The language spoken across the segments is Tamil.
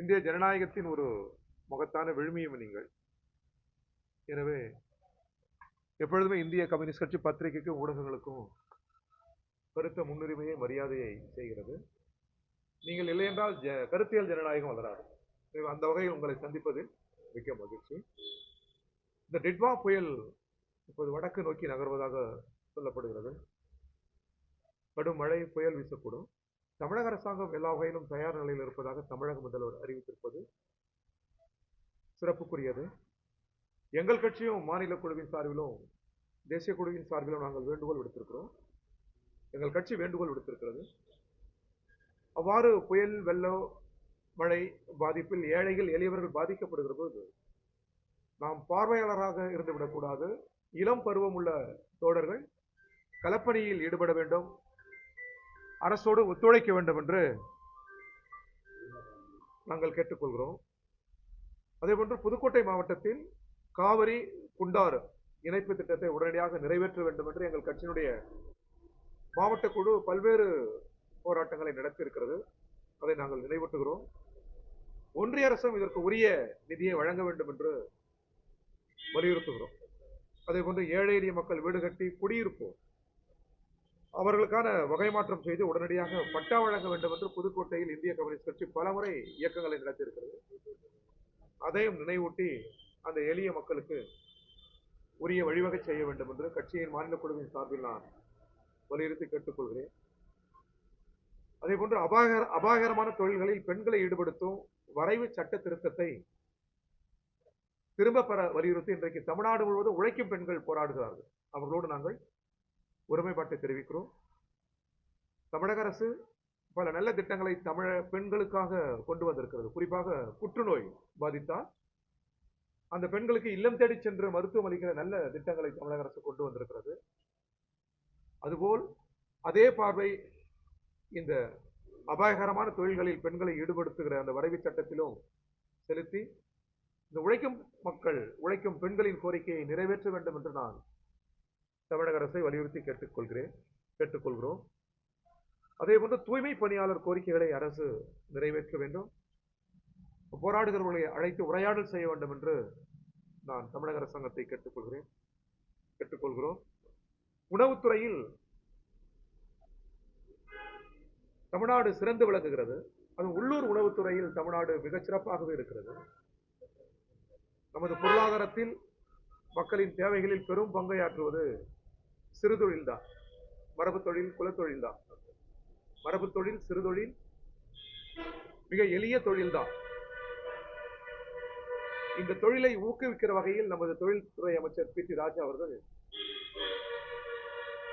இந்திய ஜனநாயகத்தின் ஒரு மகத்தான விழுமியம் நீங்கள். எனவே எப்பொழுதுமே இந்திய கம்யூனிஸ்ட் கட்சி பத்திரிகைக்கும் ஊடகங்களுக்கும் கருத்த முன்னுரிமையை மரியாதையை செய்கிறது. நீங்கள் இல்லையென்றால் ஜ கருத்தியல் ஜனநாயகம் வளராது. அந்த வகையில் உங்களை சந்திப்பதில் மிக்க மகிழ்ச்சி. இந்த டிட்வா புயல் இப்போது வடக்கு நோக்கி நகர்வதாக சொல்லப்படுகிறது. கடும் மழை புயல் வீசக்கூடும். தமிழக அரசாங்கம் எல்லா வகையிலும் தயார் நிலையில் இருப்பதாக தமிழக முதல்வர் அறிவித்திருப்பது சிறப்புக்குரியது. எங்கள் கட்சியும் மாநில குழுவின் சார்பிலும் தேசிய குழுவின் சார்பிலும் நாங்கள் வேண்டுகோள் விடுத்திருக்கிறோம். எங்கள் கட்சி வேண்டுகோள் விடுத்திருக்கிறது. அவ்வாறு புயல் வெள்ளம் மழை பாதிப்பில் ஏழைகள் எளியவர்கள் பாதிக்கப்படுகிற போது நாம் பார்வையாளராக இருந்துவிடக்கூடாது. இளம் பருவம் உள்ள தோழர்கள் களப்பணியில் ஈடுபட வேண்டும். அரசோடு ஒத்துழைக்க வேண்டும் என்று நாங்கள் கேட்டுக்கொள்கிறோம். அதேபோன்று புதுக்கோட்டை மாவட்டத்தில் காவிரி குண்டாறு இணைப்பு திட்டத்தை உடனடியாக நிறைவேற்ற வேண்டும் என்று எங்கள் கட்சியினுடைய மாவட்ட குழு பல்வேறு போராட்டங்களை நடத்தியிருக்கிறது. அதை நாங்கள் நினைவூட்டுகிறோம். ஒன்றிய அரசும் இதற்கு உரிய நிதியை வழங்க வேண்டும் என்று வலியுறுத்துகிறோம். அதே போன்று ஏழை எளிய மக்கள் வீடு கட்டி குடியிருப்போம். அவர்களுக்கான வகை மாற்றம் செய்து உடனடியாக பட்டா வழங்க வேண்டும் என்று புதுக்கோட்டையில் இந்திய கம்யூனிஸ்ட் கட்சி பலமுறை இயக்கங்களை நடத்தியிருக்கிறது. அதையும் நினைவூட்டி அந்த எளிய மக்களுக்கு உரிய வழிவகை செய்ய வேண்டும் என்று கட்சியின் மாநில குழுவின் சார்பில் நான் வலியுறுத்தி கேட்டுக்கொள்கிறேன். அதே போன்று அபாயகர அபாயகரமான தொழில்களில் பெண்களை ஈடுபடுத்தும் வரைவு சட்ட திருத்தத்தை திரும்ப பெற வலியுறுத்தி இன்றைக்கு தமிழ்நாடு முழுவதும் உழைக்கும் பெண்கள் போராடுகிறார்கள். அவர்களோடு நாங்கள் ஒருமைப்பாட்டை தெரிவிக்கிறோம். தமிழக அரசு பல நல்ல திட்டங்களை தமிழ பெண்களுக்காக கொண்டு வந்திருக்கிறது. குறிப்பாக புற்றுநோய் பாதித்தால் அந்த பெண்களுக்கு இல்லம் தேடி சென்று மருத்துவம் அளிக்கிற நல்ல திட்டங்களை தமிழக அரசு கொண்டு வந்திருக்கிறது. அதுபோல் அதே பார்வை இந்த அபாயகரமான தொழில்களில் பெண்களை ஈடுபடுத்துகிற அந்த வரைவு சட்டத்திலும் செலுத்தி இந்த உழைக்கும் மக்கள் உழைக்கும் பெண்களின் கோரிக்கையை நிறைவேற்ற வேண்டும் என்று நான் தமிழக அரசை வலியுறுத்தி கேட்டுக்கொள்கிறேன் கேட்டுக்கொள்கிறோம். அதே போன்று தூய்மை பணியாளர் கோரிக்கைகளை அரசு நிறைவேற்ற வேண்டும். போராடுகிறவர்களை அழைத்து உரையாடல் செய்ய வேண்டும் என்று நான் தமிழக அரசாங்கத்தை கேட்டுக்கொள்கிறேன் கேட்டுக்கொள்கிறோம். உணவுத்துறையில் தமிழ்நாடு சிறந்து விளங்குகிறது. அது உள்ளூர் உணவுத்துறையில் தமிழ்நாடு மிகச்சிறப்பாகவே இருக்கிறது. நமது பொருளாதாரத்தில் மக்களின் தேவைகளில் பெரும் பங்கையாற்றுவது சிறு தொழில்தான் மரபு தொழில் குலத்தொழில் தான் மரபு தொழில் சிறு தொழில் மிக எளிய தொழில்தான். இந்த தொழிலை ஊக்குவிக்கிற வகையில் நமது தொழில்துறை அமைச்சர் பி. டி. ராஜா அவர்கள்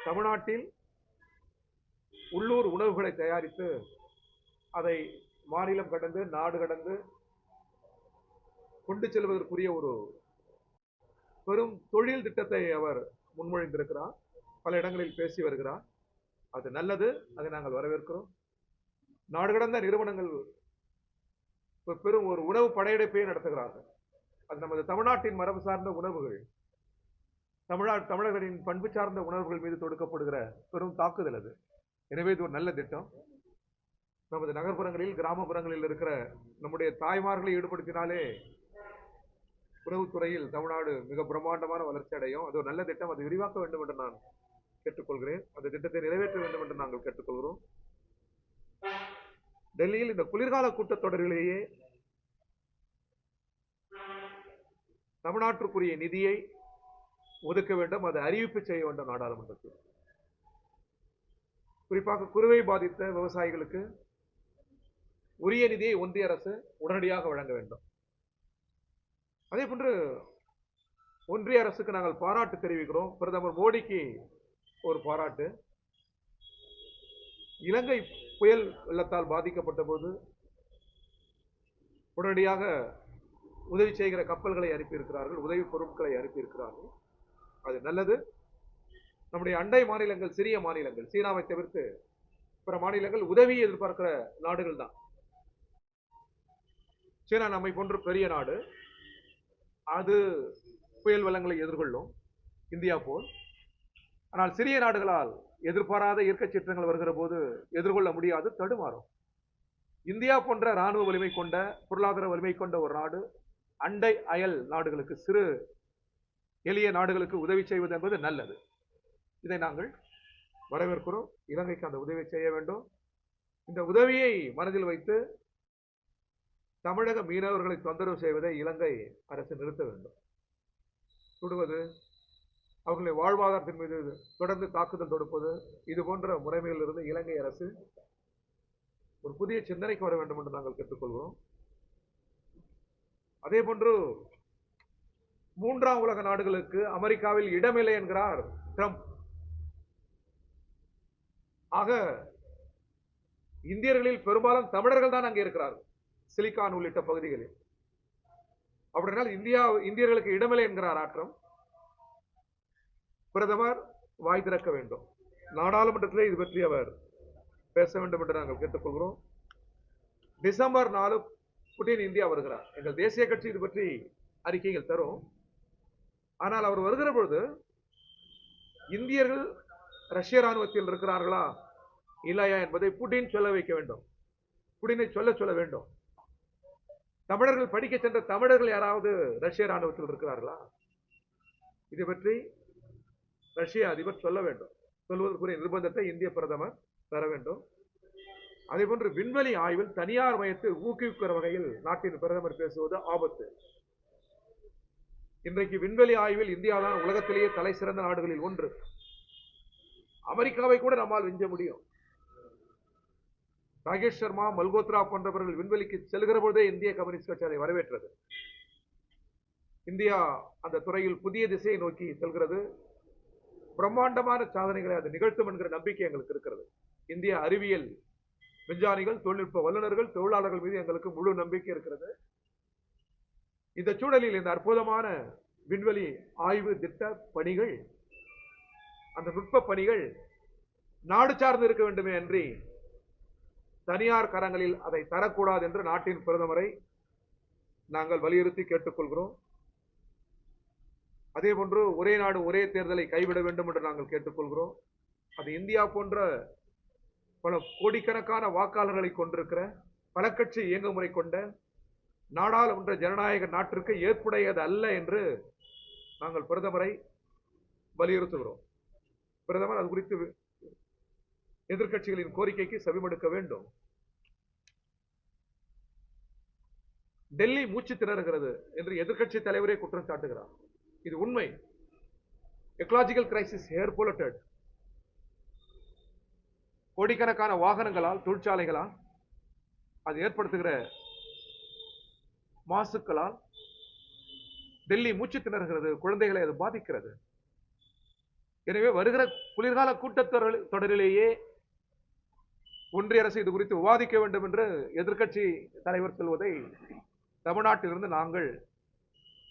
தமிழ்நாட்டில் உள்ளூர் உணவுகளை தயாரித்து அதை மாநிலம் கடந்து நாடு கடந்து கொண்டு செல்வதற்குரிய ஒரு பெரும் தொழில் திட்டத்தை அவர் முன்மொழிந்திருக்கிறார். பல இடங்களில் பேசி வருகிறார். அது நல்லது. அதை நாங்கள் வரவேற்கிறோம். நாடு கடந்த நிறுவனங்கள் பெரும் ஒரு உணவு படையெடுப்பையும் நடத்துகிறார்கள். அது நமது தமிழ்நாட்டின் மரபு சார்ந்த உணவுகள் தமிழ்நாடு தமிழர்களின் பண்பு சார்ந்த உணர்வுகள் மீது தொடுக்கப்படுகிற பெரும் தாக்குதல் அது. எனவே இது ஒரு நல்ல திட்டம். நமது நகர்ப்புறங்களில் கிராமப்புறங்களில் இருக்கிற நம்முடைய தாய்மார்களை ஈடுபடுத்தினாலே உணவுத்துறையில் தமிழ்நாடு மிக பிரம்மாண்டமான வளர்ச்சி அடையும். அது ஒரு நல்ல திட்டம். அதை விரிவாக்க வேண்டும் என்று நான் கேட்டுக்கொள்கிறேன். அந்த திட்டத்தை நிறைவேற்ற வேண்டும் என்று நாங்கள் கேட்டுக்கொள்கிறோம். டெல்லியில் இந்த குளிர்கால கூட்டத்தொடரிலேயே தமிழ்நாட்டிற்குரிய நிதியை ஒதுக்க வேண்டும். அதை அறிவிப்பு செய்ய வேண்டும் நாடாளுமன்றத்தில். குறிப்பாக குறுவை பாதித்த விவசாயிகளுக்கு உரிய நிதியை ஒன்றிய அரசு உடனடியாக வழங்க வேண்டும். அதே போன்று ஒன்றிய அரசுக்கு நாங்கள் பாராட்டு தெரிவிக்கிறோம். பிரதமர் மோடிக்கு ஒரு பாராட்டு. இலங்கை புயல் வெள்ளத்தால் பாதிக்கப்பட்ட போது உடனடியாக உதவி செய்கிற கப்பல்களை அனுப்பியிருக்கிறார்கள் உதவி பொருட்களை அனுப்பியிருக்கிறார்கள். அது நல்லது. நம்முடைய அண்டை மாநிலங்கள் சிறிய மாநிலங்கள் சீனாவை தவிர்த்து பிற மாநிலங்கள் உதவியை எதிர்பார்க்கிற நாடுகள் தான். சீனா நம்மை போன்ற பெரிய நாடு. அது புயல் வளங்களை எதிர்கொள்ளும். இந்தியா போல். ஆனால் சிறிய நாடுகளால் எதிர்பாராத இயற்கை சீற்றங்கள் வருகிற போது எதிர்கொள்ள முடியாது தடுமாறும். இந்தியா போன்ற இராணுவ வலிமை கொண்ட பொருளாதார வலிமை கொண்ட ஒரு நாடு அண்டை அயல் நாடுகளுக்கு சிறு எளிய நாடுகளுக்கு உதவி செய்வது என்பது நல்லது. இதை நாங்கள் வரவேற்கிறோம். இலங்கைக்கு அந்த உதவி செய்ய வேண்டும். இந்த உதவியை மனதில் வைத்து தமிழக மீனவர்களை தொந்தரவு செய்வதை இலங்கை அரசு நிறுத்த வேண்டும். சுடுவது அவர்களுடைய வாழ்வாதாரத்தின் மீது தொடர்ந்து தாக்குதல் தொடுப்பது இது போன்ற முறைமையிலிருந்து இலங்கை அரசு ஒரு புதிய சிந்தனைக்கு வர வேண்டும் என்று நாங்கள் கேட்டுக்கொள்கிறோம் அதே போன்று மூன்றாம் உலக நாடுகளுக்கு அமெரிக்காவில் இடமில்லை என்கிறார் ட்ரம்ப். ஆக இந்தியர்களில் பெரும்பாலும் தமிழர்கள் தான் அங்கே இருக்கிறார்கள் சிலிக்கான் உள்ளிட்ட பகுதிகளில். அப்படினால் இந்தியா இந்தியர்களுக்கு இடமில்லை என்கிறார் ஆற்றம் பிரதமர் வாய் திறக்க வேண்டும். நாடாளுமன்றத்திலே இது பற்றி அவர் பேச வேண்டும் என்று நாங்கள் கேட்டுக்கொள்கிறோம். டிசம்பர் நாலு புட்டின் இந்தியா வருகிறார். எங்கள் தேசிய கட்சி இது பற்றி அறிக்கைகள் தரும். ஆனால் அவர் வருகிற பொழுது இந்தியர்கள் ரஷ்ய ராணுவத்தில் இருக்கிறார்களா இல்லையா என்பதை புட்டின் சொல்ல வைக்க வேண்டும். புட்டினை சொல்ல சொல்ல வேண்டும். தமிழர்கள் படிக்க சென்ற தமிழர்கள் யாராவது ரஷ்ய ராணுவத்தில் இருக்கிறார்களா? இது பற்றி ரஷ்ய அதிபர் சொல்ல வேண்டும். சொல்வதற்குரிய நிர்பந்தத்தை இந்திய பிரதமர் பெற வேண்டும். அதே போன்று விண்வெளி ஆய்வில் தனியார் மையத்தை ஊக்குவிக்கிற வகையில் நாட்டின் பிரதமர் பேசுவது ஆபத்து. இன்றைக்கு விண்வெளி ஆய்வில் இந்தியா தான் உலகத்திலேயே தலை சிறந்த நாடுகளில் ஒன்று. அமெரிக்காவை கூட நம்மால் விஞ்ச முடியும். ராகேஷ் சர்மா மல்கோத்ரா போன்றவர்கள் விண்வெளிக்கு செல்கிற பொழுதே இந்திய கம்யூனிஸ்ட் கட்சி அதை வரவேற்றது. இந்தியா அந்த துறையில் புதிய திசையை நோக்கி செல்கிறது. பிரம்மாண்டமான சாதனைகளை அது நிகழ்த்தும் என்கிற நம்பிக்கை எங்களுக்கு இருக்கிறது. இந்திய அறிவியல் விஞ்ஞானிகள் தொழில்நுட்ப வல்லுநர்கள் தொழிலாளர்கள் மீது எங்களுக்கு முழு நம்பிக்கை இருக்கிறது. இந்த சூழலில் இந்த அற்புதமான விண்வெளி ஆய்வு திட்ட பணிகள் அந்த நுட்ப பணிகள் நாடு சார்ந்து இருக்க வேண்டுமே அன்றி தனியார் கரங்களில் அதை தரக்கூடாது என்று நாட்டின் பிரதமரை நாங்கள் வலியுறுத்தி கேட்டுக்கொள்கிறோம். அதே போன்று ஒரே நாடு ஒரே தேர்தலை கைவிட வேண்டும் என்று நாங்கள் கேட்டுக்கொள்கிறோம். அது இந்தியா போன்ற பல கோடிக்கணக்கான வாக்காளர்களை கொண்டிருக்கிற பல கட்சி இயங்குமுறை கொண்ட நாடாளுமன்ற ஜனநாயக நாட்டிற்கு ஏற்புடையது அல்ல என்று நாங்கள் பிரதமரை வலியுறுத்துகிறோம். பிரதமர் அது குறித்து எதிர்க்கட்சிகளின் கோரிக்கைக்கு செவிமடுக்க வேண்டும். டெல்லி மூச்சு திணறுகிறது என்று எதிர்க்கட்சி தலைவரே குற்றம் சாட்டுகிறார். இது உண்மை. எக்கலாஜிக்கல் கிரைசிஸ் ஏர் போலட்டட் கோடிக்கணக்கான வாகனங்களால் தொழிற்சாலைகளால் அது ஏற்படுத்துகிற மாசுக்களால் டெல்லி மூச்சு திணறுகிறது குழந்தைகளை அது பாதிக்கிறது. எனவே வருகிற குளிர்கால கூட்டத்தொடர் தொடரிலேயே ஒன்றிய அரசு இது குறித்து விவாதிக்க வேண்டும் என்று எதிர்க்கட்சி தலைவர் சொல்வதை தமிழ்நாட்டிலிருந்து நாங்கள்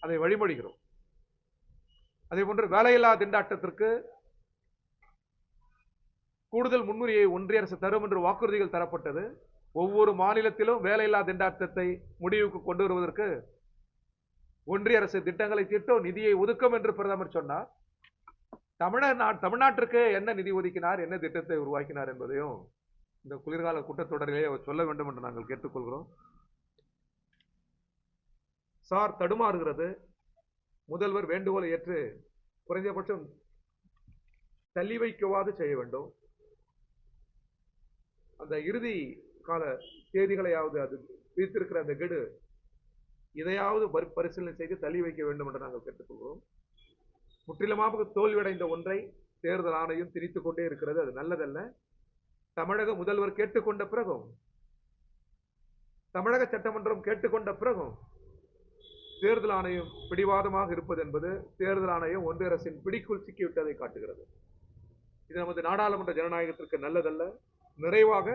அதை வழிமொழிகிறோம் அதே போன்று வேலையில்லா திண்டாட்டத்திற்கு கூடுதல் முன்னுரியை ஒன்றிய அரசு தரும் என்று வாக்குறுதிகள் தரப்பட்டது. ஒவ்வொரு மாநிலத்திலும் வேலையில்லா திண்டாட்டத்தை முடிவுக்கு கொண்டு வருவதற்கு ஒன்றிய அரசு திட்டங்களை திட்டம் நிதியை ஒதுக்கும் என்று பிரதமர் சொன்னார். தமிழர் தமிழ்நாட்டிற்கு என்ன நிதி ஒதுக்கினார் என்ன திட்டத்தை உருவாக்கினார் என்பதையும் இந்த குளிர்கால கூட்டத்தொடரிலே அவர் சொல்ல வேண்டும் என்று நாங்கள் கேட்டுக்கொள்கிறோம். சார் தடுமாறுகிறது. முதல்வர் வேண்டுகோளை ஏற்று குறைந்தபட்சம் தள்ளி வைக்கவாது செய்ய வேண்டும். அந்த இறுதி கால தேதிகளையாவது அது பிரித்திருக்கிற அந்த கெடு இதையாவது பரிசீலனை செய்து தள்ளி வைக்க வேண்டும் என்று நாங்கள் கேட்டுக்கொள்கிறோம். முற்றிலுமாக தோல்வியடைந்த ஒன்றை தேர்தல் ஆணையம் திணித்துக் கொண்டே இருக்கிறது. அது நல்லதல்ல. தமிழக முதல்வர் கேட்டுக்கொண்ட பிறகும் தமிழக சட்டமன்றம் கேட்டுக்கொண்ட பிறகும் தேர்தல் ஆணையம் பிடிவாதமாக இருப்பது என்பது தேர்தல் ஆணையம் ஒன்றிய அரசின் பிடிக்குள் சிக்கிவிட்டதை காட்டுகிறது. இது நமது நாடாளுமன்ற ஜனநாயகத்திற்கு நல்லதல்ல. நிறைவாக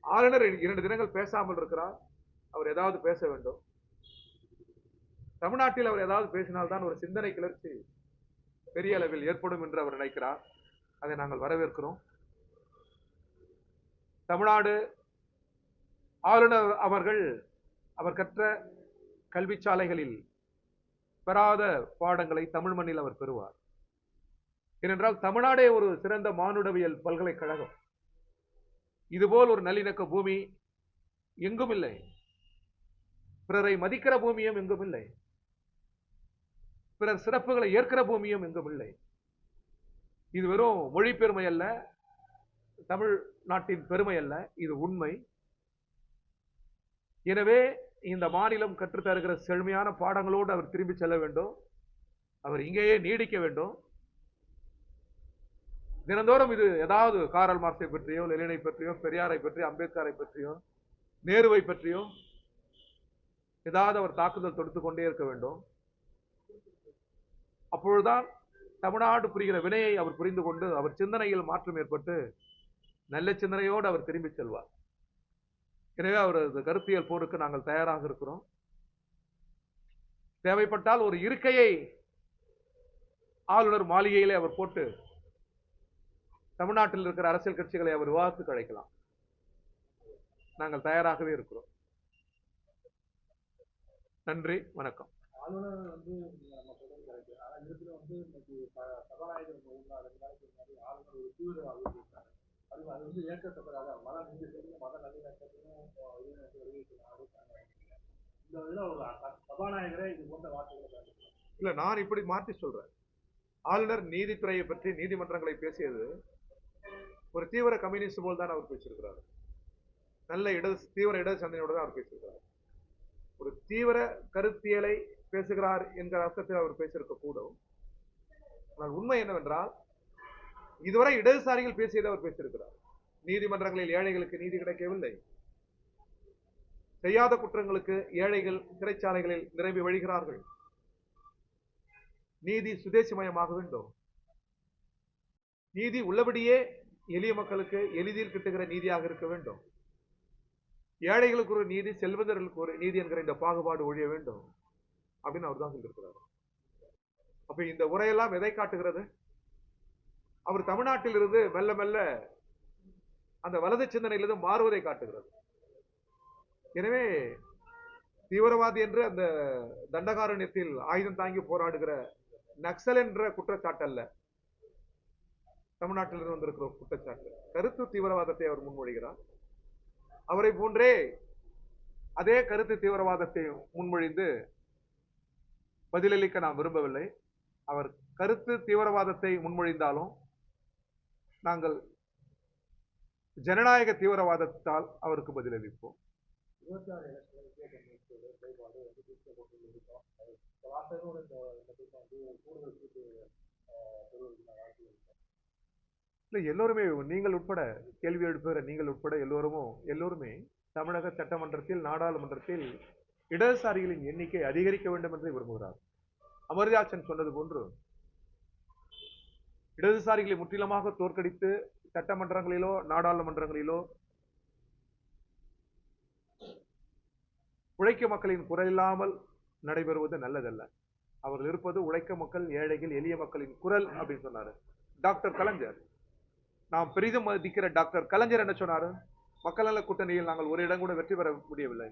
ஆளுநர் இரண்டு தினங்கள் பேசாமல் இருக்கிறார். அவர் ஏதாவது பேச வேண்டும். தமிழ்நாட்டில் அவர் ஏதாவது பேசினால்தான் ஒரு சிந்தனை கிளர்ச்சி பெரிய அளவில் ஏற்படும் என்று அவர் நினைக்கிறார். அதை நாங்கள் வரவேற்கிறோம். தமிழ்நாடு ஆளுநர் அவர்கள் அவர் கற்ற கல்வி சாலைகளில் பெறாத பாடங்களை தமிழ் மண்ணில் அவர் பெறுவார். ஏனென்றால் தமிழ்நாடே ஒரு சிறந்த மானுடவியல் பல்கலைக்கழகம். இதுபோல் ஒரு நல்லிணக்க பூமி எங்கும் இல்லை. பிறரை மதிக்கிற பூமியும் எங்கும் இல்லை. பிறர் சிறப்புகளை ஏற்கிற பூமியும் எங்கும் இல்லை. இது வெறும் மொழி பெருமை அல்ல தமிழ் நாட்டின் பெருமை அல்ல இது உண்மை. எனவே இந்த மாநிலம் கற்றுத்தருகிற செழுமையான பாடங்களோடு அவர் திரும்பி செல்ல வேண்டும். அவர் இங்கேயே நீடிக்க வேண்டும். தினந்தோறும் இது ஏதாவது காரல் மார்க்ஸை பற்றியோ லெலினை பற்றியோ பெரியாரை பற்றியோ அம்பேத்கரை பற்றியோ நேருவை பற்றியோ ஏதாவது அவர் தாக்குதல் தொடுத்து கொண்டே இருக்க வேண்டும். அப்பொழுதுதான் தமிழ்நாடு புரிகிற வினையை அவர் புரிந்து கொண்டு அவர் சிந்தனையில் மாற்றம் ஏற்பட்டு நல்ல சிந்தனையோடு அவர் திரும்பி செல்வார். எனவே அவரது கருத்தியல் போருக்கு நாங்கள் தயாராக இருக்கிறோம். தேவைப்பட்டால் ஒரு இருக்கையை ஆளுநர் மாளிகையிலே அவர் போட்டு தமிழ்நாட்டில் இருக்கிற அரசியல் கட்சிகளை அவர் விவாதத்துக்கு அழைக்கலாம். நாங்கள் தயாராகவே இருக்கிறோம். நன்றி வணக்கம். ஆளுநர் வந்து வந்து சபாநாயகர் ஆளுநர் ஒரு தீவிரவாதி அது அது வந்து ஏற்கத்தக்கதாக. மத நீதிக்கும் மத நல்லிணக்கத்தையும் இந்த ஒரு சபாநாயகரே இது போன்ற வார்த்தைகளை நான் இப்படி மாற்றி சொல்றேன். ஆளுநர் நீதித்துறையை பற்றி நீதிமன்றங்களை பேசியது ஒரு தீவிர கம்யூனிஸ்ட் போல் தான் அவர் பேசியிருக்கிறார். நல்ல இடது தீவிர இடது சந்தையோடு தான் அவர் பேசியிருக்கிறார். ஒரு தீவிர கருத்தியலை பேசுகிறார் என்கிற அர்த்தத்தில் அவர் பேசியிருக்க கூடும் ஆனால் உண்மை என்னவென்றால் இதுவரை இடதுசாரிகள் பேசியதை அவர் பேசியிருக்கிறார். நீதிமன்றங்களில் ஏழைகளுக்கு நீதி கிடைக்கவில்லை. செய்யாத குற்றங்களுக்கு ஏழைகள் சிறைச்சாலைகளில் நிரம்பி வழிகிறார்கள். நீதி சுதேசிமயமாக வேண்டும். நீதி உள்ளபடியே எளிய மக்களுக்கு எளிதில் கிட்டுகிற நீதியாக இருக்க வேண்டும். ஏழைகளுக்கு ஒரு நீதி செல்வந்தர்களுக்கு ஒரு நீதி என்கிற இந்த பாகுபாடு ஒழிய வேண்டும். அப்படின்னு அவர் தான் சொல்லியிருக்கிறார். அப்ப இந்த உரையெல்லாம் எதை காட்டுகிறது? அவர் தமிழ்நாட்டிலிருந்து மெல்ல மெல்ல அந்த வலது சிந்தனையிலிருந்து மாறுவதை காட்டுகிறது. எனவே தீவிரவாதி என்று அந்த தண்டகாரண்யத்தில் ஆயுதம் தாங்கி போராடுகிற நக்சல் என்ற குற்றச்சாட்டல்ல. தமிழ்நாட்டிலிருந்து வந்திருக்கிற குற்றச்சாட்டு. கருத்து தீவிரவாதத்தை அவர் முன்மொழிகிறார். அவரை போன்றே அதே கருத்து தீவிரவாதத்தை முன்மொழிந்து பதிலளிக்க நாம் விரும்பவில்லை. அவர் கருத்து தீவிரவாதத்தை முன்மொழிந்தாலும் நாங்கள் ஜனநாயக தீவிரவாதத்தால் அவருக்கு பதிலளிப்போம். இல்லை எல்லோருமே நீங்கள் உட்பட கேள்வி எழுப்புகிற நீங்கள் உட்பட எல்லோருமோ எல்லோருமே தமிழக சட்டமன்றத்தில் நாடாளுமன்றத்தில் இடதுசாரிகளின் எண்ணிக்கை அதிகரிக்க வேண்டும் என்று விரும்புகிறார் அமர்தியாசன் சொன்னது போன்று இடதுசாரிகளை முற்றிலுமாக தோற்கடித்து சட்டமன்றங்களிலோ நாடாளுமன்றங்களிலோ உழைக்க மக்களின் குரல் இல்லாமல் நடைபெறுவது நல்லதல்ல. அவர்கள் இருப்பது உழைக்க மக்கள் ஏழைகள் எளிய மக்களின் குரல் அப்படின்னு சொன்னாரு. டாக்டர் கலைஞர். நாம் பெரிதும் மதிக்கிற டாக்டர் கலைஞர் என்ன சொன்னாரு? மக்கள் நல கூட்டணியில் நாங்கள் ஒரு இடம் கூட வெற்றி பெற முடியவில்லை.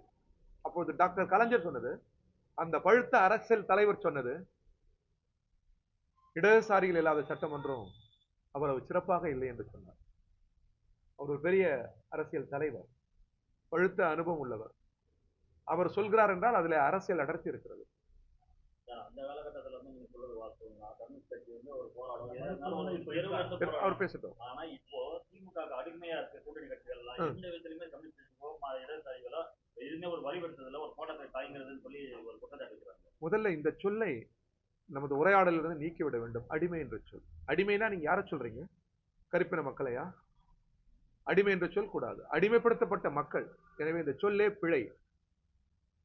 அப்போது டாக்டர் கலைஞர் சொன்னது அந்த பழுத்த அரசியல் தலைவர் சொன்னது இடதுசாரிகள் இல்லாத சட்டமன்றம் அவ்வளவு சிறப்பாக இல்லை என்று சொன்னார். அவர் ஒரு பெரிய அரசியல் தலைவர் பழுத்த அனுபவம் உள்ளவர். அவர் சொல்கிறார் என்றால் அதுல அரசியல் அடர்த்தி இருக்கிறது. அவர். பேசட்டும். ஆனா இப்போ திமுக அடிமையா இருக்க கூட்டணி கட்சிகள் எல்லாம் ம். எந்த விதத்திலுமே கம்யூனிஸ்ட் இடதுசாரிகளோ எதுவுமே ஒரு வழிபடுத்துறதுல ஒரு போராட்டத்தை தாய்ங்கிறதுன்னு சொல்லி ஒரு குற்றச்சாட்டு இருக்கிறாங்க முதல்ல இந்த சொல்லை நமது உரையாடலிருந்து நீக்கிவிட வேண்டும். அடிமை என்ற சொல். அடிமைனா நீங்க யாரை சொல்றீங்க? கருப்பின மக்களையா? அடிமை என்ற சொல் கூடாது அடிமைப்படுத்தப்பட்ட மக்கள். எனவே இந்த சொல்லே பிழை.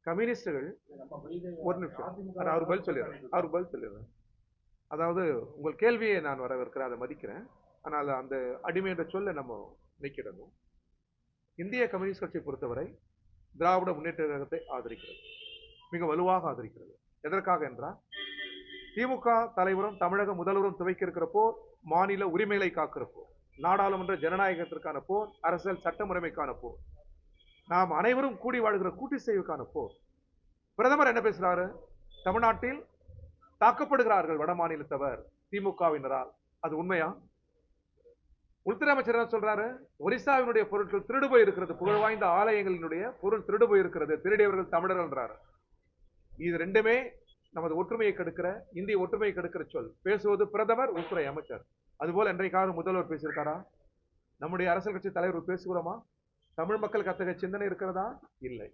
கம்யூனிஸ்டுகள் ஒரு நிமிஷம். அவர் பதில் சொல்லிடுறேன். அவர் பதில் சொல்லிடுறேன். அதாவது உங்கள் கேள்வியை நான் வரவேற்கிறேன். அதை மதிக்கிறேன். ஆனால் அந்த அடிமை என்ற சொல்லை நம்ம நீக்கிடணும். இந்திய கம்யூனிஸ்ட் கட்சியை பொறுத்தவரை திராவிட முன்னேற்ற கழகத்தை ஆதரிக்கிறது. மிக வலுவாக ஆதரிக்கிறது. எதற்காக என்றால் திமுக தலைவரும் தமிழக முதல்வரும் துவைக்க இருக்கிற போர் மாநில உரிமைகளை காக்கிற போர் நாடாளுமன்ற ஜனநாயகத்திற்கான போர் அரசியல் சட்டமுறைமைக்கான போர் நாம் அனைவரும் கூடி வாழ்கிற கூட்டு செய்வுக்கான போர். பிரதமர் என்ன பேசுறாரு? தமிழ்நாட்டில் தாக்கப்படுகிறார்கள் வட மாநிலத்தவர் திமுகவினரால். அது உண்மையா? உள்துறை அமைச்சர் என்ன சொல்றாரு? ஒரிசாவினுடைய பொருட்கள் திருடு போய் இருக்கிறது புகழ் வாய்ந்த ஆலயங்களினுடைய பொருள் திருடு போய் இருக்கிறது திருடியவர்கள் தமிழர்கள்ன்றாரு. இது ரெண்டுமே நமது ஒற்றுமையை கெடுக்கிற இந்திய ஒற்றுமையை கெடுக்கிற சொல். பேசுவது பிரதமர் உள்துறை அமைச்சர். அதுபோல் என்றைக்காவது முதல்வர் பேசியிருக்காரா? நம்முடைய அரசியல் கட்சி தலைவர் பேசுகிறோமா? தமிழ் மக்களுக்கு அத்தகைய சிந்தனை இருக்கிறதா? இல்லை.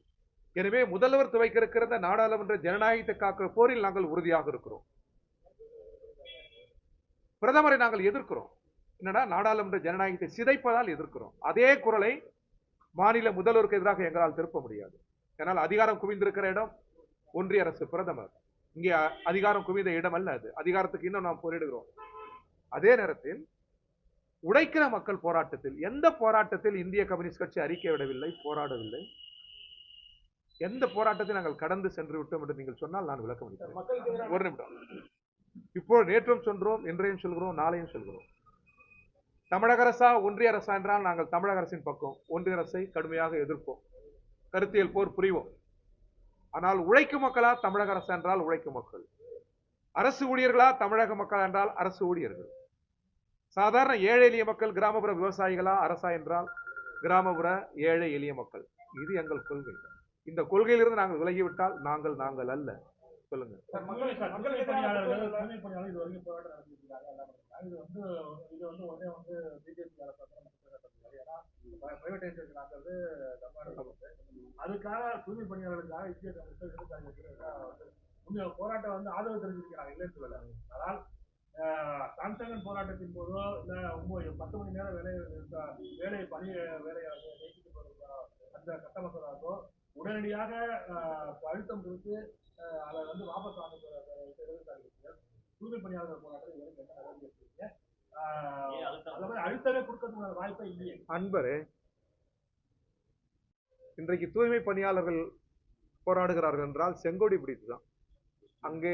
எனவே முதல்வர் துவைக்க இருக்கிற நாடாளுமன்ற ஜனநாயகத்தை காக்கிற போரில் நாங்கள் உறுதியாக இருக்கிறோம். பிரதமரை நாங்கள் எதிர்க்கிறோம். என்னடா நாடாளுமன்ற ஜனநாயகத்தை சிதைப்பதால் எதிர்க்கிறோம். அதே குரலை மாநில முதல்வருக்கு எதிராக எங்களால் திருப்ப முடியாது. ஏன்னால் அதிகாரம் குவிந்திருக்கிற இடம் ஒன்றிய அரசு பிரதமர். இங்கே அதிகாரம் குவிந்த இடம் அல்ல அது. அதிகாரத்துக்கு இன்னும் நாம் போரிடுகிறோம். அதே நேரத்தில் உடைக்கிற மக்கள் போராட்டத்தில் எந்த போராட்டத்தில் இந்திய கம்யூனிஸ்ட் கட்சி அறிக்கை விடவில்லை போராடவில்லை? எந்த போராட்டத்தை நாங்கள் கடந்து சென்று விட்டோம் என்று நீங்கள் சொன்னால் நான் விளக்க முடியும் ஒரு நிமிடம். இப்போ நேற்றும் சொல்கிறோம் இன்றையும் சொல்கிறோம் நாளையும் சொல்கிறோம். தமிழக அரசா ஒன்றிய அரசா என்றால் நாங்கள் தமிழக அரசின் பக்கம் ஒன்றிய அரசை கடுமையாக எதிர்ப்போம். கருத்தியல் போர் புரிவோம். ஆனால் உழைக்கும் மக்களா தமிழக அரசு என்றால் உழைக்கும் மக்கள். அரசு ஊழியர்களா தமிழக மக்கள் என்றால் அரசு ஊழியர்கள். சாதாரண ஏழை எளிய மக்கள் கிராமப்புற விவசாயிகளா அரசா என்றால் கிராமப்புற ஏழை எளிய மக்கள். இது எங்கள் கொள்கை. இந்த கொள்கையிலிருந்து நாங்கள் விலகிவிட்டால் நாங்கள் நாங்கள் அல்ல. சொல்லுங்க. இது வந்து வந்து உடனே வந்து பிஜேபி வந்து நமக்கு போராட்டம் ஏன்னா தமிழ்நாடு அரசு. அதுக்காக தூய்மை பணியாளர்களுக்காக இந்திய கம்யூனிஸ்ட் போராட்டம் வந்து ஆதரவு தெரிஞ்சிருக்கிறாங்க இல்லைன்னு சொல்லல ஆனால் சாம்சங்கன் போராட்டத்தின் போதோ இல்ல ஒன்பது பத்து மணி நேரம் வேலை இருந்த- வேலை பணி வேலையை நீக்கிட்டு போறதோ, அந்த சட்ட மசோதாவோ உடனடியாக அழுத்தம் கொடுத்து அதை வந்து வாபஸ் வாங்க தூய்மை பணியாளர்கள் போராட்டம் இதுவரைக்கும் என்ன நடவடிக்கை அன்பரே இன்றைக்கு தூய்மை பணியாளர்கள் போராடுகிறார்கள் என்றால் செங்கோடி பிடித்து தான். அங்கே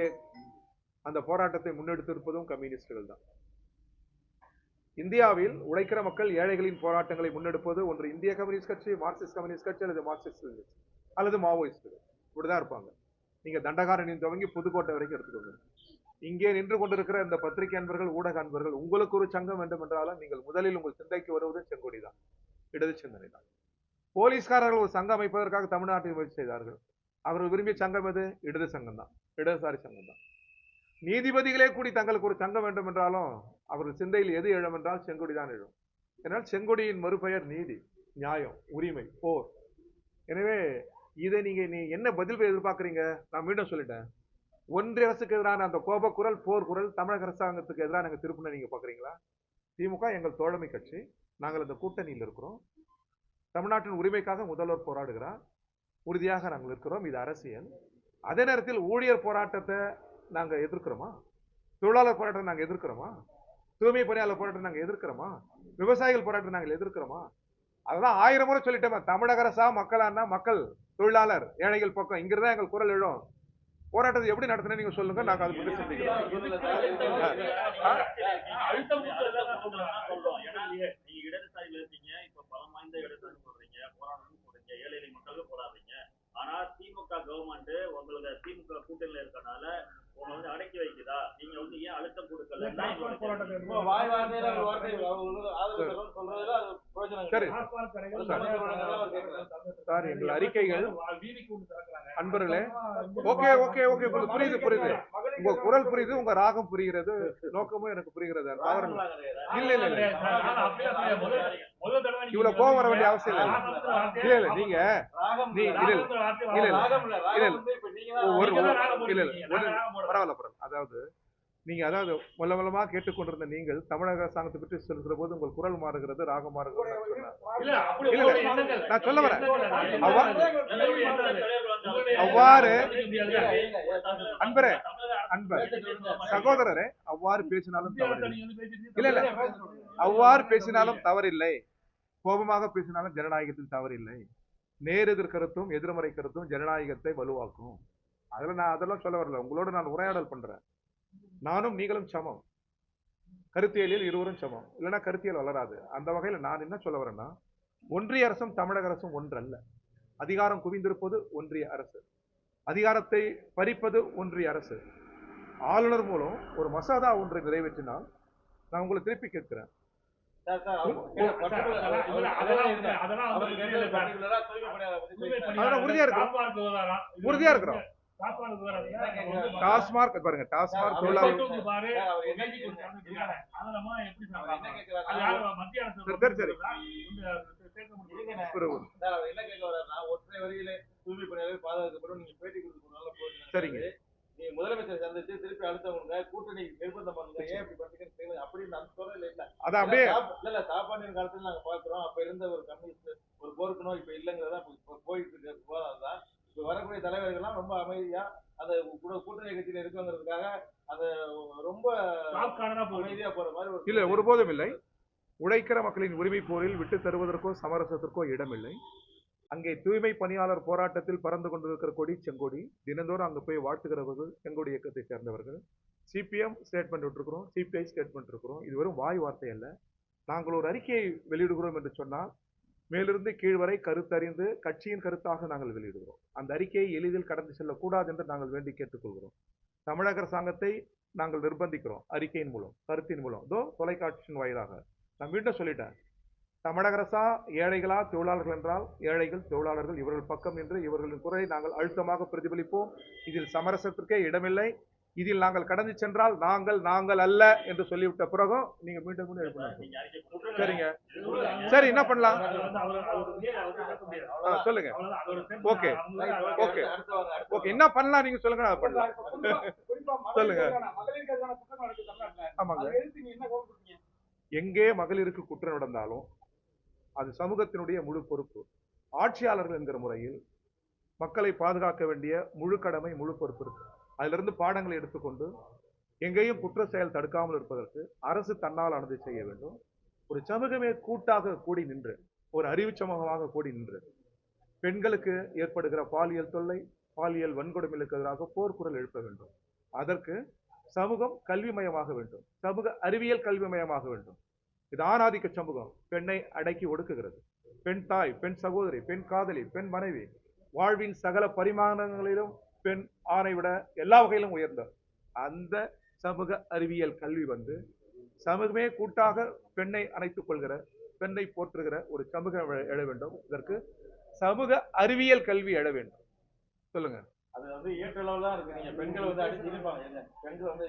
அந்த போராட்டத்தை முன்னெடுத்திருப்பதும் கம்யூனிஸ்டுகள் தான். இந்தியாவில் உழைக்கிற மக்கள் ஏழைகளின் போராட்டங்களை முன்னெடுப்பது ஒன்று இந்திய கம்யூனிஸ்ட் கட்சி மார்க்சிஸ்ட் கம்யூனிஸ்ட் கட்சி அல்லது மார்க்சிஸ்ட் அல்லது மாவோயிஸ்டுகள். இப்படிதான் இருப்பாங்க. நீங்க தண்டகாரணியின் துவங்கி புதுக்கோட்டை வரைக்கும் எடுத்துக்கோங்க. இங்கே நின்று கொண்டிருக்கிற இந்த பத்திரிகை அன்பர்கள் ஊடக அன்பர்கள் உங்களுக்கு ஒரு சங்கம் வேண்டும் என்றாலும் நீங்கள் முதலில் உங்கள் சிந்தைக்கு வருவது செங்கொடிதான் இடது சிந்தனை தான். போலீஸ்காரர்கள் ஒரு சங்கம் அமைப்பதற்காக தமிழ்நாட்டில் முயற்சி செய்தார்கள். அவர்கள் விரும்பிய சங்கம் எது? இடது சங்கம் தான். இடதுசாரி சங்கம் தான். நீதிபதிகளே கூடி தங்களுக்கு ஒரு சங்கம் வேண்டும் என்றாலும் அவர்கள் சிந்தையில் எது எழும் என்றால் செங்கொடி தான் எழும். ஏன்னால் செங்கொடியின் மறுபெயர் நீதி நியாயம் உரிமை போர். எனவே இதை நீங்க நீ என்ன பதில் எதிர்பார்க்குறீங்க? நான் மீண்டும் சொல்லிட்டேன். ஒன்றிய அரசுக்கு எதிரான அந்த கோபக்குரல் போர் குரல் தமிழக அரசாங்கத்துக்கு எதிராக நாங்கள் திருப்பின நீங்கள் பார்க்குறீங்களா திமுக எங்கள் தோழமை கட்சி நாங்கள் அந்த கூட்டணியில் இருக்கிறோம். தமிழ்நாட்டின் உரிமைக்காக முதல்வர் போராடுகிறார். உறுதியாக நாங்கள் இருக்கிறோம். இது அரசியல். அதே நேரத்தில் ஊழியர் போராட்டத்தை நாங்கள் எதிர்க்கிறோமா? தொழிலாளர் போராட்டத்தை நாங்கள் எதிர்க்கிறோமா? தூய்மை பணியாளர் போராட்டம் நாங்கள் எதிர்க்கிறோமா? விவசாயிகள் போராட்டம் நாங்கள் எதிர்க்கிறோமா? அதெல்லாம் ஆயிரம் முறை சொல்லிட்டோமே. தமிழக அரசா மக்களானா? மக்கள் தொழிலாளர் ஏழைகள் பக்கம். இங்கிருந்தா எங்கள் குரல் எழும். போராட்டத்தை எப்படி நடத்தினே நீங்க சொல்லுங்க நாங்க அதை பற்றி போராடுறீங்க. ஆனா திமுக கவர்மெண்ட் உங்களுக்கு திமுக கூட்டணியில இருக்கனால உங்களை வந்து அடக்கி வைக்குதா? நீங்க வந்து ஏன் அழுத்தம் கொடுக்கல? வாய் வார்த்தையில வார்த்தை சரி. எங்கள் அறிக்கைகள். அன்பர்களே ஓகே ஓகே ஓகே உங்களுக்கு புரியுது புரியுது. உங்க குரல் புரியுது உங்க ராகம் புரிகிறது நோக்கமும் எனக்கு புரிகிறது. இல்லை. இல்ல இல்ல இவ்வளவு கோவம் வர வேண்டிய அவசியம் இல்லை. இல்ல இல்ல நீங்க இல்ல. இல்ல, இல்ல, இல்ல. ஒரு- இல்ல. பரவாயில்ல பரவாயில்ல. அதாவது நீங்க அதாவது மொல்ல மொல்லமா கேட்டுக்கொண்டிருந்த நீங்கள் தமிழக அரசாங்கத்தை பற்றி சொல்கிற போது உங்கள் குரல் மாறுகிறது ராகம் மாறுகிறது நான் சொல்ல வரேன். அவ்வாறு? அன்பரே அன்பர் சகோதரரே அவ்வாறு பேசினாலும் பேசிட்டு இல்ல, இல்ல. அவ்வாறு பேசினாலும் தவறில்லை. கோபமாக பேசினாலும் ஜனநாயகத்தில் தவறில்லை. நேர் எதிர் கருத்தும் எதிர்மறை கருத்தும் ஜனநாயகத்தை வலுவாக்கும். அதுல நான் அதெல்லாம் சொல்ல வரல. உங்களோட நான் உரையாடல் பண்றேன். நானும் நீங்களும் சமம். கருத்தியலில் இருவரும் சமம். இல்லைன்னா கருத்தியல் வளராது. அந்த வகையில் நான் என்ன சொல்ல வரேன்னா ஒன்றிய அரசும் தமிழக அரசும் ஒன்றல்ல. அதிகாரம் குவிந்திருப்பது ஒன்றிய அரசு. அதிகாரத்தை பறிப்பது ஒன்றிய அரசு. ஆளுநர் மூலம் ஒரு மசோதா ஒன்றை நிறைவேற்றினால் நான் உங்களை திருப்பி கேட்கிறேன். உறுதியா. இது உறுதியா இருக்கிறோம். டாஸ்மார்க் பாருங்க டாஸ்மார்க் சார், சரி, சரிங்க. நீங்க முதலமைச்சர் சந்திச்சு திருப்பி அழுத்தம் கொடுங்க கூட்டணி நிர்பந்தம் பண்ணுங்க. ஏன் இப்படி பண்றீங்கன்னு அப்படின்னு அந்த சொல்றதுல இல்ல. அதை அப்படியே இல்ல இல்ல சாப்பாண்டின் காலத்துல நாங்க பாக்குறோம் அப்ப இருந்த ஒரு கம்யூனிஸ்ட் ஒரு பொறுக்கணும் இப்ப இல்லங்கிறதா போயிட்டு இருக்க. விவாதம் தான் இப்ப வரக்கூடிய தலைவர்கள்லாம் ரொம்ப அமைதியா அந்த கூட கூட்டணி கட்சியில இருக்குங்கிறதுக்காக அந்த ரொம்ப டாப் கார்னரா போகுது. அமைதியா போற மாதிரி இல்லை ஒருபோதும் இல்லை. உழைக்கிற மக்களின் உரிமை போரில் விட்டு தருவதற்கோ சமரசத்திற்கோ இடமில்லை. அங்கே தூய்மை பணியாளர் போராட்டத்தில் பறந்து கொண்டிருக்கிற கொடி செங்கொடி தினந்தோறும் அங்கே போய் வாழ்த்துகிறவர்கள் செங்கொடி இயக்கத்தை சேர்ந்தவர்கள். சிபிஎம் ஸ்டேட்மெண்ட் விட்டுருக்கிறோம் சிபிஐ ஸ்டேட்மெண்ட் இருக்கிறோம் இது வெறும் வாய் வார்த்தை அல்ல. நாங்கள் ஒரு அறிக்கையை வெளியிடுகிறோம் என்று சொன்னால் மேலிருந்து கீழ் வரை கருத்தறிந்து கட்சியின் கருத்தாக நாங்கள் வெளியிடுகிறோம். அந்த அறிக்கையை எளிதில் கடந்து செல்லக்கூடாது என்று நாங்கள் வேண்டி கேட்டுக்கொள்கிறோம். தமிழக அரசாங்கத்தை நாங்கள் நிர்பந்திக்கிறோம் அறிக்கையின் மூலம் கருத்தின் மூலம். இதோ தொலைக்காட்சியின் வாயிலாக. நான் மீண்டும் சொல்லிட்டேன். தமிழக அரசா ஏழைகளா தொழிலாளர்கள் என்றால் ஏழைகள் தொழிலாளர்கள் இவர்கள் பக்கம் என்று இவர்களின் குரலை நாங்கள் அழுத்தமாக பிரதிபலிப்போம். இதில் சமரசத்திற்கே இடமில்லை. இதில் நாங்கள் கடந்து சென்றால் நாங்கள் நாங்கள் அல்ல என்று சொல்லிவிட்ட பிறகும் நீங்க மீண்டும் மீண்டும் சரிங்க. சரி என்ன பண்ணலாம்? சொல்லுங்க. ஓகே. ஓகே. ஓகே என்ன பண்ணலாம் நீங்க சொல்லுங்க நான் பண்ணலாம். சொல்லுங்க. ஆமாங்க. எங்கே மகளிருக்கு குற்றம் நடந்தாலும் அது சமூகத்தினுடைய முழு பொறுப்பு. ஆட்சியாளர்கள் என்கிற முறையில் மக்களை பாதுகாக்க வேண்டிய முழு கடமை முழு பொறுப்பு இருக்கு. அதிலிருந்து பாடங்களை எடுத்துக்கொண்டு எங்கேயும் குற்ற செயல் தடுக்காமல் இருப்பதற்கு அரசு தன்னால் ஆனது செய்ய வேண்டும். ஒரு சமூகமே கூட்டாக கூடி நின்று ஒரு அறிவு சமூகமாக கூடி நின்று பெண்களுக்கு ஏற்படுகிற பாலியல் தொல்லை பாலியல் வன்கொடுமைகளுக்கு எதிராக போர்க்குரல் எழுப்ப வேண்டும். அதற்கு சமூகம் கல்விமயமாக வேண்டும். சமூக அறிவியல் கல்விமயமாக வேண்டும். இது ஆணாதிக்க சமூகம் பெண்ணை அடக்கி ஒடுக்குகிறது. பெண் தாய் பெண் சகோதரி பெண் காதலி பெண் மனைவி வாழ்வின் சகல பரிமாணங்களிலும் பெண் ஆணை விட எல்லா வகையிலும் உயர்ந்தவர் அந்த சமூக அறிவியல் கல்வி வந்து சமூகமே கூட்டாக பெண்ணை அணைத்துக் கொள்கிற பெண்ணை போற்றுகிற ஒரு சமூகம் எழ- வேண்டும். இதற்கு சமூக அறிவியல் கல்வி எழ வேண்டும். சொல்லுங்க. அது வந்து ஏற்றளவு தான் இருக்கு. நீங்க பெண்கள் வந்து அடிச்சு இருப்பாங்க ஏங்க, பெண்கள் வந்து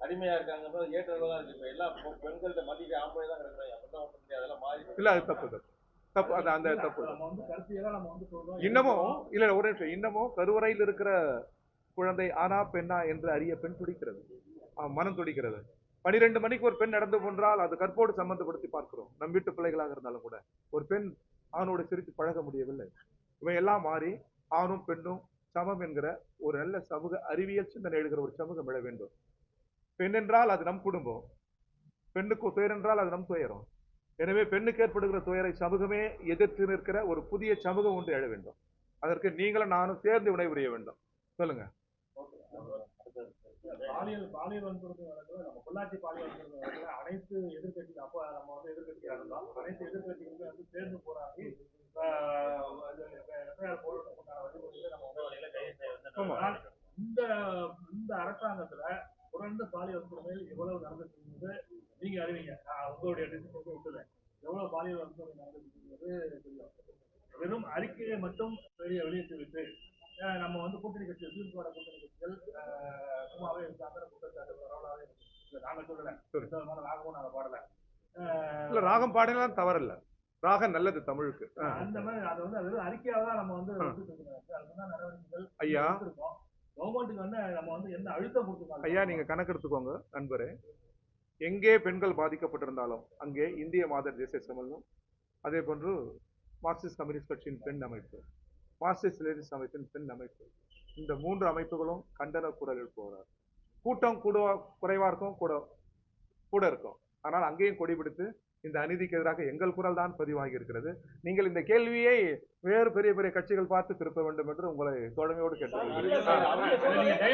அடிமையா இருக்காங்க. ஏற்றளவு தான் இருக்கு. இப்ப எல்லா பெ- பெண்கள்ட்ட மதிக்க ஆம்பளை தான் கிடக்குறாங்க முடியாது அதெல்லாம் மாறி இல்ல அது தப்பு தப்பு. தப்பு அது அந்த தப்பு. நம்ம வந்து கருத்தியெல்லாம் நம்ம வந்து சொல்றோம். இன்னமும் இல்ல ஒரு நிமிஷம். இன்னமும் கருவறையில் இருக்கிற குழந்தை ஆனா பெண்ணா என்று அறிய பெண் துடிக்கிறது. மனம் துடிக்கிறது. பனிரெண்டு மணிக்கு ஒரு பெண் நடந்து கொன்றால் அது கற்போடு சம்பந்தப்படுத்தி பார்க்கிறோம். நம் வீட்டு பிள்ளைகளாக இருந்தாலும் கூட. ஒரு பெண் ஆணோடு சிரித்து பழக முடியவில்லை. இவை எல்லாம் மாறி ஆணும் பெண்ணும் சமம் என்கிற ஒரு நல்ல சமூக அறிவியல் சிந்தனை எழுகிற ஒரு சமூகம் எழ வேண்டும். பெண் என்றால் அது நம் குடும்பம். பெண்ணுக்கு துயர் என்றால் அது நம் துயரம். எனவே பெண்ணுக்கு ஏற்படுகிற துயரை சமூகமே எதிர்த்து நிற்கிற ஒரு புதிய சமூகம் ஒன்று எழ வேண்டும். அதற்கு நீங்களும் நானும் சேர்ந்து வினைபுரிய வேண்டும். சொல்லுங்க. பாலியல் பாலியல் வன்கொடுமை வழக்குல நம்ம பொள்ளாச்சி பாலியல் வன்கொடுமை வழக்குல அனைத்து எதிர்க்கட்சி அப்ப நம்ம வந்து எதிர்க்கட்சியா இருந்தோம் அனைத்து எதிர்க்கட்சிகளுமே வந்து சேர்ந்து போராடி இந்த இந்த அரசாங்கத்துல தொடர்ந்து பாலியல் வன்கொடுமைகள் எவ்வளவு நடந்துட்டு நீங்க அறிவீங்க நான் உங்களுடைய டிசிஷன் விட்டுறேன். எவ்வளவு பாலியல் நடந்துட்டு தெரியும். வெறும் அறிக்கையை மட்டும் வெளியே வெளியிட்டு விட்டு நம்ம வந்து கூட்டணி கட்சி திமுக கூட்டணி கட்சிகள் சும்மாவே இருக்காங்க குற்றச்சாட்டு பரவலாவே இருக்கு இல்ல, நாங்க சொல்லல. சரி. இந்த விதமான ராகமும் நாங்க பாடல. இல்ல ராகம் பாடினாலும் தவறில்ல. ராகம் நல்லது தமிழுக்கு. அந்த மாதிரி அது வந்து அது அறிக்கையாக தான் நம்ம வந்து ஆ. வந்து சொல்லுங்க. அதுக்கு தான் நடவடிக்கைகள் ஐயா. கவர்மெண்ட்டுக்கு வந்து நம்ம வந்து என்ன அழுத்தம் கொடுத்துருக்காங்க? ஐயா நீங்க கணக்கெடுத்துக்கோங்க நண்பரே. எங்கே பெண்கள் பாதிக்கப்பட்டிருந்தாலும் அங்கே இந்திய மாதர் தேசிய சமூகம் அதே போன்று மார்க்சிஸ்ட் கம்யூனிஸ்ட் கட்சியின் பெண் அமைப்பு மார்க்சிஸ்ட் லேடிஸ் அமைப்பின் பெண் அமைப்பு இந்த மூன்று அமைப்புகளும் கண்டன குரல் எழுப்புகிறார் கூட்டம் கூட குறைவாக இருக்கும் கூட கூட இருக்கும் ஆனால் அங்கேயும் கொடி பிடித்து இந்த அநீதிக்கு எதிராக எங்கள் குரல் தான் பதிவாகி இருக்கிறது நீங்கள் இந்த கேள்வியை வேறு பெரிய பெரிய கட்சிகள் பார்த்து திருப்ப வேண்டும் என்று உங்களை தோழமையோடு கேட்டுக்கொள்கிறேன்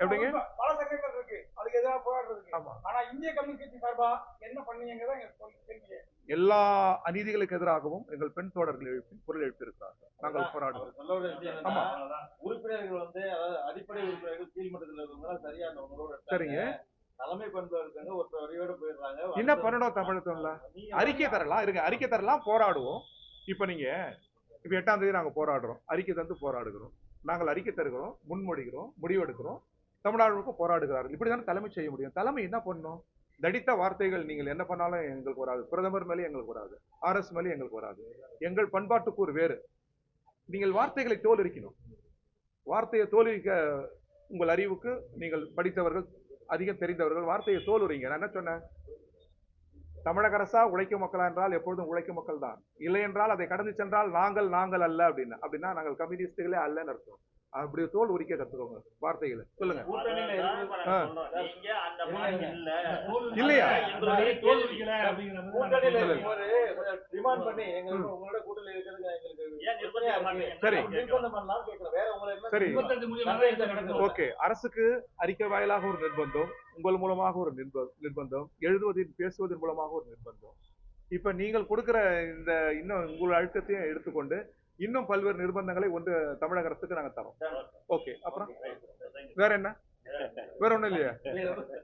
எப்படிங்க? பல சங்கங்கள் இருக்கு அதுக்கு எதிராக போராடுறதுக்கு. ஆமா. ஆனா இந்திய கம்யூனிஸ்ட் கட்சி சார்பா என்ன பண்ணீங்கிறத எங்க கேள்வி எல்லா அநீதிகளுக்கு எதிராகவும் எங்கள் பெண் தோழர்கள் எழுப்பி குரல் எழுப்பியிருக்கிறார்கள். நாங்கள் போராடுவோம். சொல்ல வேண்டிய விஷயம் ஆமா. உறுப்பினர்கள் வந்து அதாவது அடிப்படை உறுப்பினர்கள் கீழ்மட்டத்தில் இருக்கவங்க சரியா அந்த உங்களோட சரிங்க. தலைமை பண்புல இருக்காங்க ஒருத்தர் வரியோட போயிடுறாங்க. என்ன பண்ணணும் தமிழகத்துல? அறிக்கை தரலாம். இருங்க அறிக்கை தரலாம் போராடுவோம். இப்ப நீங்க இப்ப எட்டாம் தேதி நாங்க போராடுறோம். அறிக்கை தந்து போராடுகிறோம். நாங்கள் அறிக்கை தருகிறோம் முன்மொழிகிறோம் முடிவெடுக்கிறோம். தமிழ்நாடு முழுக்க போராடுகிறார்கள். இப்படிதானே தலைமை செய்ய முடியும். தலைமை என்ன பண்ணும்? தடித்த வார்த்தைகள் நீங்கள் என்ன பண்ணாலும் எங்களுக்கு வராது. பிரதமர் மேலே எங்களுக்கு வராது. ஆர்எஸ் மேலே எங்களுக்கு வராது. எங்கள் பண்பாட்டுக்கு ஒரு வேறு. நீங்கள் வார்த்தைகளை தோலரிக்கணும். வார்த்தையை தோலுரிக்க உங்கள் அறிவுக்கு நீங்கள் படித்தவர்கள் அதிகம் தெரிந்தவர்கள் வார்த்தையை தோலுரிங்க நான் என்ன சொன்னேன்? தமிழக அரசா உழைக்கும் மக்களா என்றால் எப்பொழுதும் உழைக்கும் மக்கள் தான் இல்லை என்றால் அதை கடந்து சென்றால் நாங்கள் நாங்கள் அல்ல அப்படின்னு அப்படின்னா நாங்கள் கம்யூனிஸ்டுகளே அல்லன்னு அர்த்தம். அப்படி தோல் உரிக்க கத்துக்கோங்க வார்த்தைகளை. சொல்லுங்க. இல்லையா? சரி. ஓகே. அரசுக்கு அறிக்கை வாயிலாக ஒரு நிர்பந்தம் உங்கள் மூலமாக ஒரு நிர்ப- நிர்பந்தம் எழுதுவதின் பேசுவதன் மூலமாக ஒரு நிர்பந்தம். இப்ப நீங்கள் கொடுக்கிற இந்த இன்னும் உங்கள் அழுத்தத்தையும் எடுத்துக்கொண்டு இன்னும் பல்வேறு நிர்பந்தங்களை ஒன்று தமிழக அரசுக்கு நாங்க தரோம். ஓகே அப்புறம்? வேற என்ன? வேற ஒண்ணும் இல்லையா?